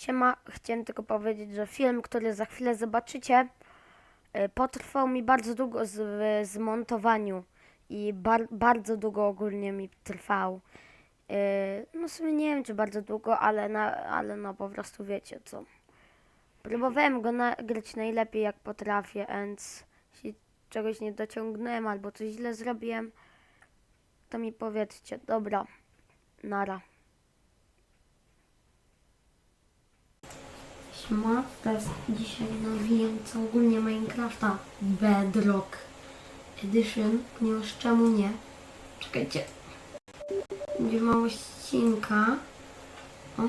Siema, chciałem tylko powiedzieć, że film, który za chwilę zobaczycie, y, potrwał mi bardzo długo w zmontowaniu i bar, bardzo długo ogólnie mi trwał. Y, No w sumie nie wiem, czy bardzo długo, ale, na, ale no po prostu wiecie co. Próbowałem go nagrać najlepiej jak potrafię, więc jeśli czegoś nie dociągnąłem albo coś źle zrobiłem, to mi powiedzcie. Dobra, nara. Siema, teraz dzisiaj nawijam co ogólnie Minecrafta Bedrock Edition, ponieważ czemu nie? Czekajcie. Będzie mała ścinka. O.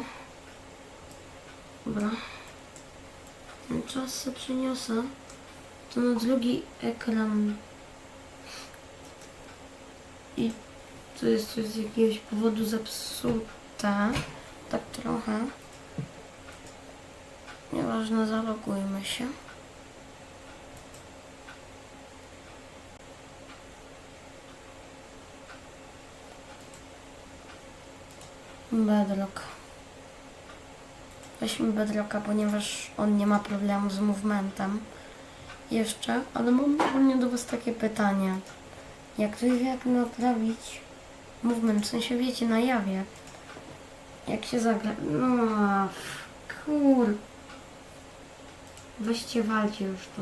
Dobra. Ten czas se przeniosę. To na drugi ekran. I to jest coś z jakiegoś powodu zepsute. Tak trochę. Nieważne, zalogujmy się. Bedrock. Weźmy Bedrocka, ponieważ on nie ma problemu z movementem. Jeszcze, ale mam ogólnie do Was takie pytanie. Jak to jest, jak naprawić movement, w sensie wiecie, na jawie. Jak się zagra... No, kur... Weźcie, walcie już to.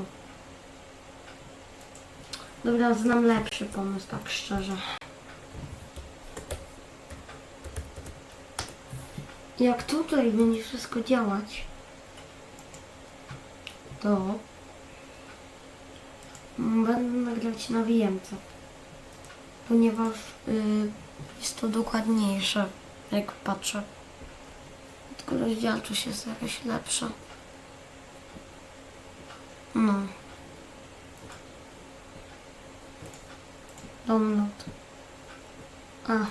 Dobra, znam lepszy pomysł, tak szczerze. Jak tutaj będzie wszystko działać, to będę nagrywać na VMC, ponieważ y, jest to dokładniejsze, jak patrzę. Tylko rozdzielczość jest jakaś lepsza. No. Download. A.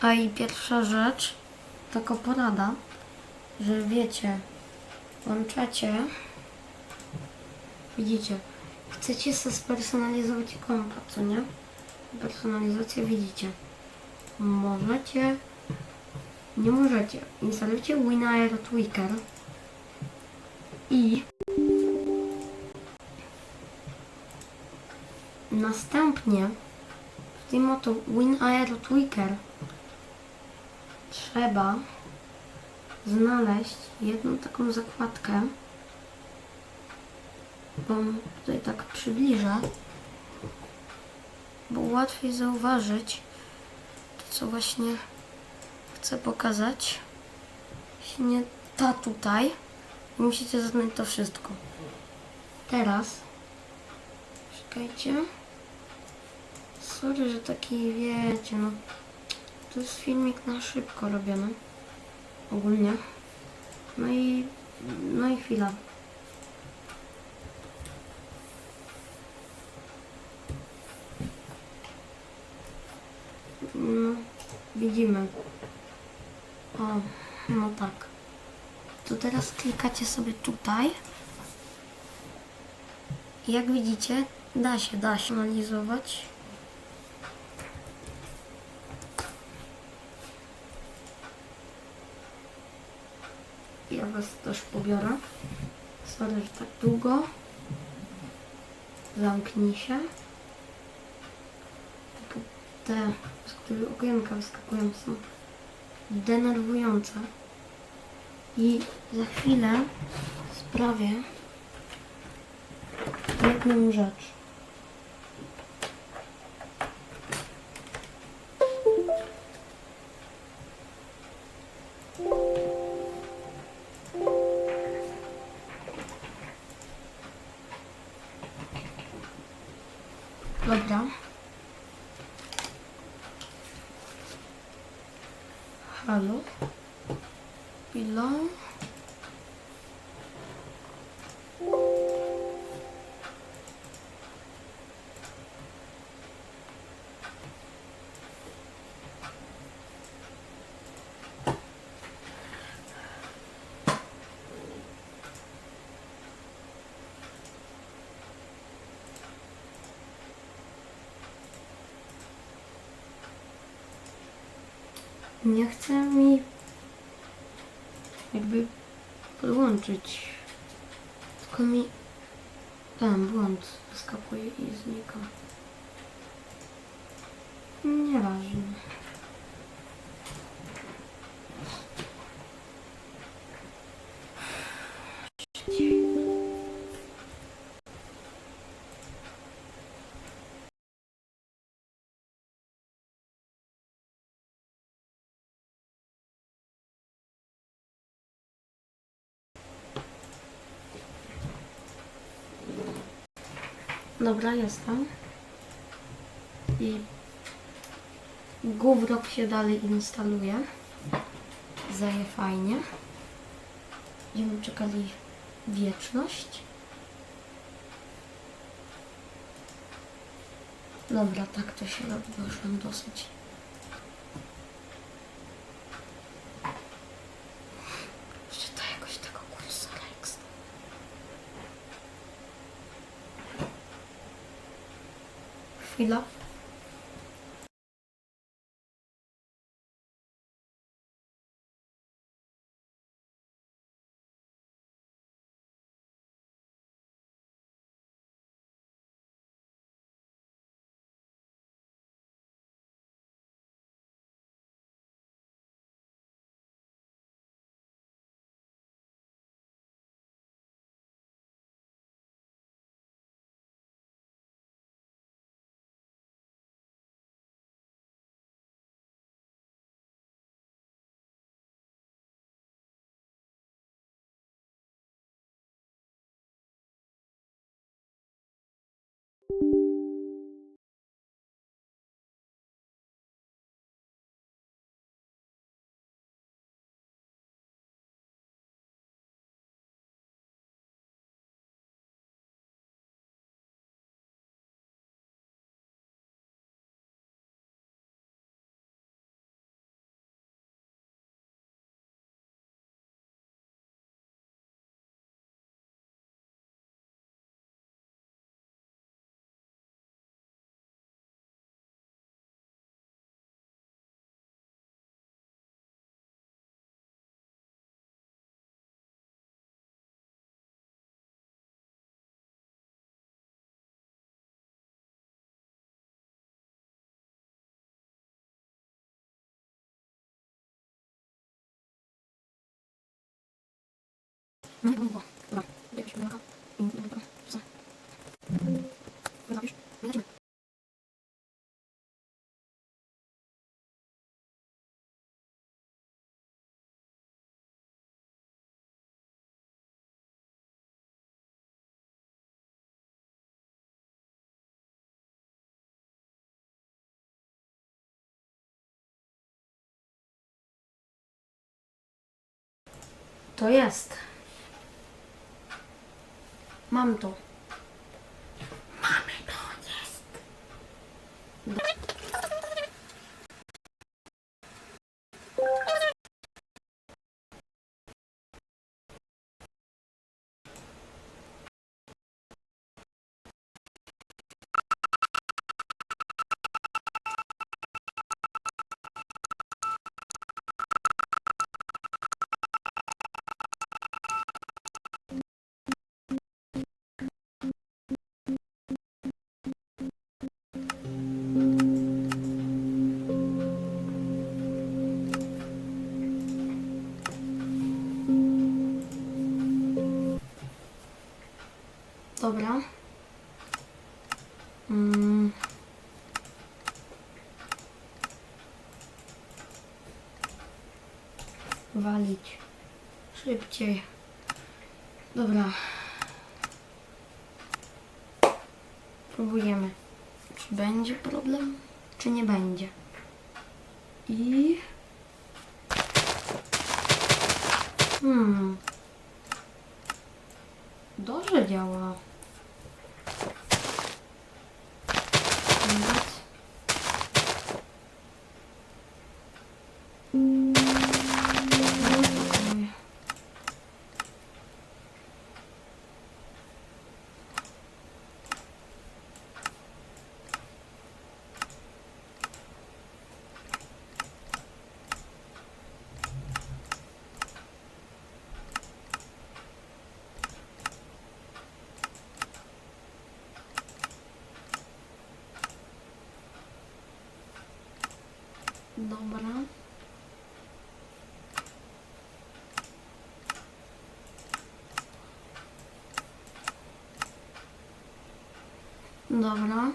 A i pierwsza rzecz, taka porada, że wiecie, włączacie, widzicie, chcecie sobie spersonalizować kompa, co nie? Personalizację widzicie. Możecie, nie możecie. Instalujcie WinAir Tweaker i następnie w tym oto WinAir Tweaker trzeba znaleźć jedną taką zakładkę. Wam tutaj tak przybliżę bo łatwiej zauważyć to, co właśnie chcę pokazać. Jeśli nie ta tutaj, musicie zaznać to wszystko. Teraz, czekajcie. Sorry, że taki, wiecie, no, to jest filmik na szybko robiony, ogólnie. No i, no i chwila. No, widzimy. O, no tak. To teraz klikacie sobie tutaj. Jak widzicie, da się, da się analizować. Ja was też pobiorę. Sorry, że tak długo. Zamknij się te, z których okienka wyskakują, są denerwujące. I za chwilę sprawię jedną rzecz. Dobra. Halo? Chwila. Nie chce mi jakby podłączyć. Tylko mi ten błąd wyskakuje i znika. Nieważne. Dobra, jestem. I Gówrok się dalej instaluje. Zaje fajnie. Będziemy czekali wieczność. Dobra, tak to się robi, bo już mam dosyć. Chwila. To jest. Mam to. Mamy Szybciej. Dobra. Próbujemy. Czy będzie problem, czy nie będzie. I... Hmm. Dobrze działa. Dobra. Dobra.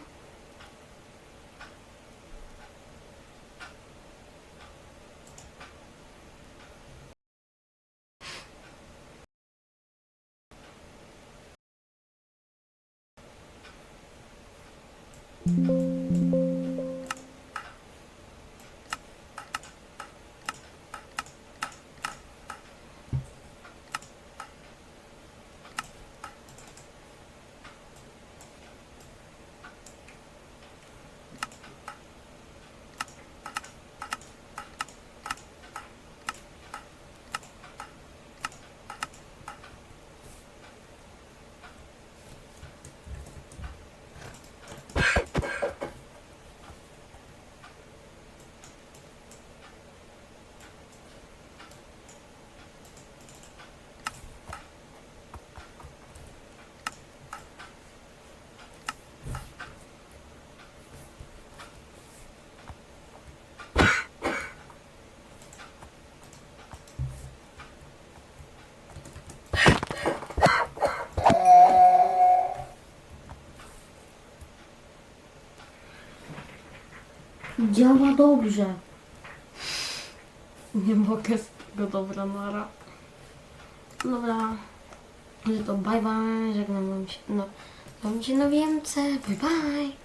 Działa dobrze. Nie mogę z tego dobra nara. Dobra. No to bye bye, żegnam się. No, wam się na więcej. Bye bye.